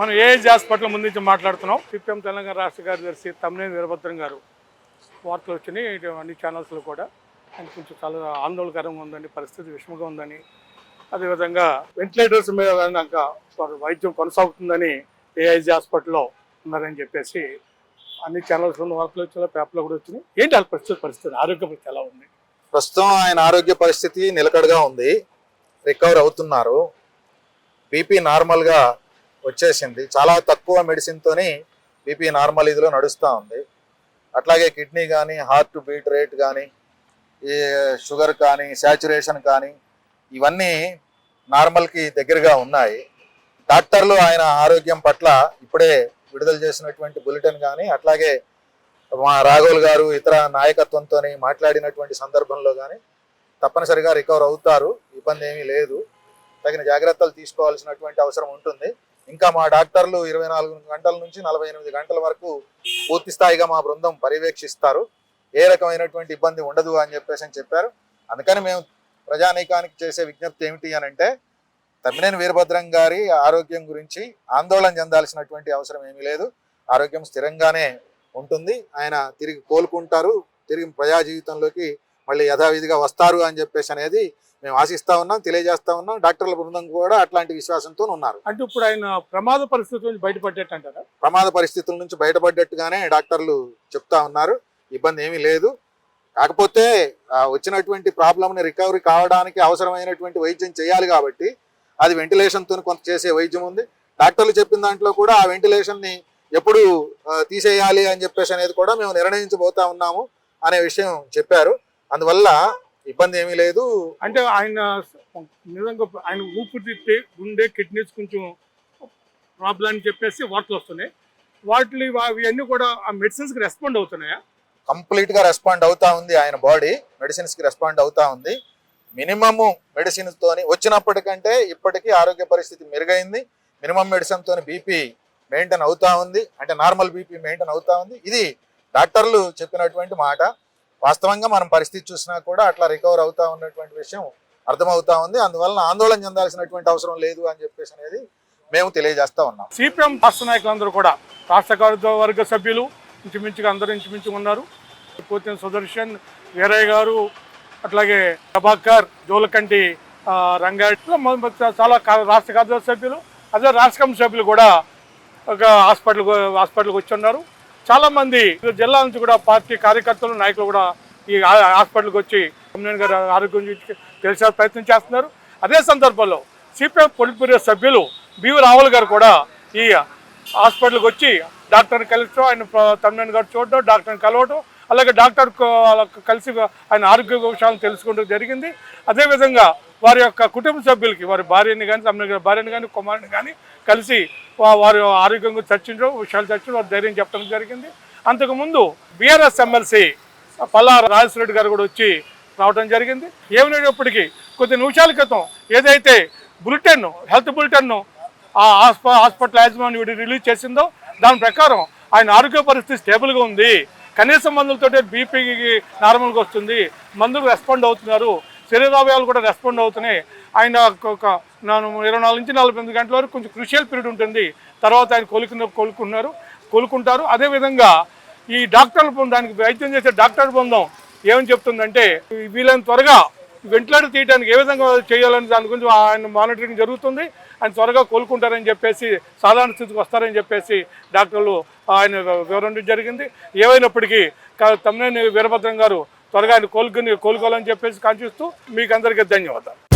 మనం as hospital ముందు నుంచి మాట్లాడుతున్నాం? సిపిఎం తెలంగాణ రాష్ట్ర కార్యదర్శి తమ్మినేని వీరభద్రం గారు వార్తలు వచ్చినాయి అన్ని ఛానల్స్లో కూడా. ఆయన కొంచెం చాలా ఆందోళనకరంగా ఉందని పరిస్థితి విషమంగా ఉందని. అదేవిధంగా వెంటిలేటర్స్ మీద వైద్యం కొనసాగుతుందని ఏఐజీ హాస్పిటల్లో ఉన్నారని చెప్పేసి అన్ని ఛానల్స్లో వార్తలు వచ్చినా పేపర్లో కూడా వచ్చినాయి. ఏంటి వాళ్ళ పరిస్థితి పరిస్థితి? ఆరోగ్య పరిస్థితి ఎలా ఉంది? ప్రస్తుతం ఆయన ఆరోగ్య పరిస్థితి నిలకడగా ఉంది రికవర్ అవుతున్నారు. బీపీ నార్మల్గా వచ్చేసింది. చాలా తక్కువ మెడిసిన్తోని బీపీ నార్మల్ ఇదిలో నడుస్తూ ఉంది. అట్లాగే కిడ్నీ కానీ హార్ట్ బీట్ రేట్ కానీ ఈ షుగర్ కానీ శాచురేషన్ కానీ ఇవన్నీ నార్మల్కి దగ్గరగా ఉన్నాయి. డాక్టర్లు ఆయన ఆరోగ్యం పట్ల ఇప్పుడే విడుదల చేసినటువంటి బులెటిన్ కానీ అట్లాగే మా రాఘోల్ గారు ఇతర నాయకత్వంతో మాట్లాడినటువంటి సందర్భంలో కానీ తప్పనిసరిగా రికవర్ అవుతారు. ఇబ్బంది ఏమీ లేదు. తగిన జాగ్రత్తలు తీసుకోవాల్సినటువంటి అవసరం ఉంటుంది. ఇంకా మా డాక్టర్లు ఇరవై నాలుగు గంటల నుంచి నలభై ఎనిమిది గంటల వరకు పూర్తి స్థాయిగా మా బృందం పర్యవేక్షిస్తారు. ఏ రకమైనటువంటి ఇబ్బంది ఉండదు అని చెప్పేసి అని చెప్పారు. అందుకని మేము ప్రజానీకానికి చేసే విజ్ఞప్తి ఏమిటి అని అంటే తమ్మినేని వీరభద్రం గారి ఆరోగ్యం గురించి ఆందోళన చెందాల్సినటువంటి అవసరం ఏమీ లేదు. ఆరోగ్యం స్థిరంగానే ఉంటుంది. ఆయన తిరిగి కోలుకుంటారు. తిరిగి ప్రజా జీవితంలోకి మళ్ళీ యథావిధిగా వస్తారు అని చెప్పేసి అనేది మేము ఆశిస్తా ఉన్నాం తెలియజేస్తా ఉన్నాం. డాక్టర్ల బృందం కూడా అట్లాంటి విశ్వాసంతో ఉన్నారు. అంటే ఇప్పుడు ఆయన ప్రమాద పరిస్థితి నుంచి బయటపడ్డట్టు అంటారా? ప్రమాద పరిస్థితుల నుంచి బయటపడ్డట్టుగానే డాక్టర్లు చెప్తా ఉన్నారు. ఇబ్బంది ఏమీ లేదు. కాకపోతే వచ్చినటువంటి ప్రాబ్లమ్ని రికవరీ కావడానికి అవసరమైనటువంటి వైద్యం చేయాలి కాబట్టి అది వెంటిలేషన్తో కొంత చేసే వైద్యం ఉంది. డాక్టర్లు చెప్పిన దాంట్లో కూడా ఆ వెంటిలేషన్ని ఎప్పుడు తీసేయాలి అని చెప్పేసి అనేది కూడా మేము నిర్ణయించబోతా ఉన్నాము అనే విషయం చెప్పారు. అందువల్ల ఇబ్బంది ఏమీ లేదు. అంటే ఆయన నిజంగా ఆయన ఊపిరితిత్తే గుండె కిడ్నీస్ కొంచెం ప్రాబ్లం అని చెప్పేసి వార్తలు వస్తున్నాయి. వాటి ఇవన్నీ కూడా ఆ మెడిసిన్స్కి రెస్పాండ్ అవుతున్నాయా? కంప్లీట్గా రెస్పాండ్ అవుతా ఉంది ఆయన బాడీ మెడిసిన్స్కి రెస్పాండ్ అవుతా ఉంది. మినిమమ్ మెడిసిన్ తోని వచ్చినప్పటికంటే ఇప్పటికీ ఆరోగ్య పరిస్థితి మెరుగైంది. మినిమం మెడిసిన్ తోని బీపీ మెయింటైన్ అవుతా ఉంది. అంటే నార్మల్ బీపీ మెయింటైన్ అవుతా ఉంది. ఇది డాక్టర్లు చెప్పినటువంటి మాట. వాస్తవంగా మనం పరిస్థితి చూసినా కూడా అట్లా రికవర్ అవుతా ఉన్నటువంటి విషయం అర్థమవుతా ఉంది. అందువలన ఆందోళన చెందాల్సినటువంటి అవసరం లేదు అని చెప్పేసి అనేది మేము తెలియజేస్తా ఉన్నాం. సిపిఎం రాష్ట్ర నాయకులందరూ కూడా రాష్ట్ర కార్యవర్గ సభ్యులు ఇంచుమించుగా అందరూ ఇంచుమించుగా ఉన్నారు. పోతిన సుదర్శన్ వీరయ్య గారు అట్లాగే ప్రభాకర్ జోలకంటి రంగారెడ్డి చాలా రాష్ట్ర కార్యవర్గ సభ్యులు అదే రాష్ట్ర కమిటీ సభ్యులు కూడా ఒక హాస్పిటల్ హాస్పిటల్కి వచ్చి ఉన్నారు. చాలా మంది జిల్లా నుంచి కూడా పార్టీ కార్యకర్తలు నాయకులు కూడా ఈ హాస్పిటల్కి వచ్చి కమ్యూనిటీ గారి ఆరోగ్యం గురించి తెలిసే ప్రయత్నం చేస్తున్నారు. అదే సందర్భంలో సిపిఎం పొలిట్ సభ్యులు బివి రావుల్ గారు కూడా ఈ హాస్పిటల్కి వచ్చి డాక్టర్ని కలిసి ఆయన తమిళనాడు గారు చూడడం డాక్టర్ని కలవడం అలాగే డాక్టర్ కలిసి ఆయన ఆరోగ్య విషయాలను తెలుసుకోవడం జరిగింది. అదేవిధంగా వారి యొక్క కుటుంబ సభ్యులకి వారి భార్యని కానీ తమిళ భార్యని కానీ కుమారుని కానీ కలిసి వారి ఆరోగ్యం గురించి చర్చించడం విషయాలు చర్చించడం వారు ధైర్యం చెప్పడం జరిగింది. అంతకుముందు బీఆర్ఎస్ ఎమ్మెల్సీ పల్లా రాజశ్రెడ్డి గారు కూడా వచ్చి రావడం జరిగింది. ఏమైనప్పటికీ కొద్ది నిమిషాల క్రితం ఏదైతే బులెటిన్ హెల్త్ బులెటిన్ను ఆ హాస్ప హాస్పిటల్ యాజమాన్యం రిలీజ్ చేసిందో దాని ప్రకారం ఆయన ఆరోగ్య పరిస్థితి స్టేబుల్గా ఉంది. కనీస మందులతో బీపీకి నార్మల్గా వస్తుంది. మందులు రెస్పాండ్ అవుతున్నారు. శరీరావయాలు కూడా రెస్పాండ్ అవుతున్నాయి. ఆయన ఒక ఇరవై నాలుగు నుంచి నలభై ఎనిమిది గంటల వరకు కొంచెం క్రూషియల్ పీరియడ్ ఉంటుంది. తర్వాత ఆయన కోలుకున్న కోలుకున్నారు కోలుకుంటారు. అదేవిధంగా ఈ డాక్టర్ల బృందం దానికి వైద్యం చేసే డాక్టర్ బృందం ఏమని చెప్తుందంటే వీళ్ళని త్వరగా వెంటిలేటర్ తీయడానికి ఏ విధంగా చేయాలని దాని గురించి ఆయన మానిటరింగ్ జరుగుతుంది. ఆయన త్వరగా కోలుకుంటారని చెప్పేసి సాధారణ స్థితికి వస్తారని చెప్పేసి డాక్టర్లు ఆయన వివరించడం జరిగింది. ఏమైనప్పటికీ తమ్మినేని వీరభద్రం గారు త్వరగా ఆయన కోలుకుని కోలుకోవాలని చెప్పేసి కాంక్షిస్తూ మీకు అందరికీ ధన్యవాదాలు.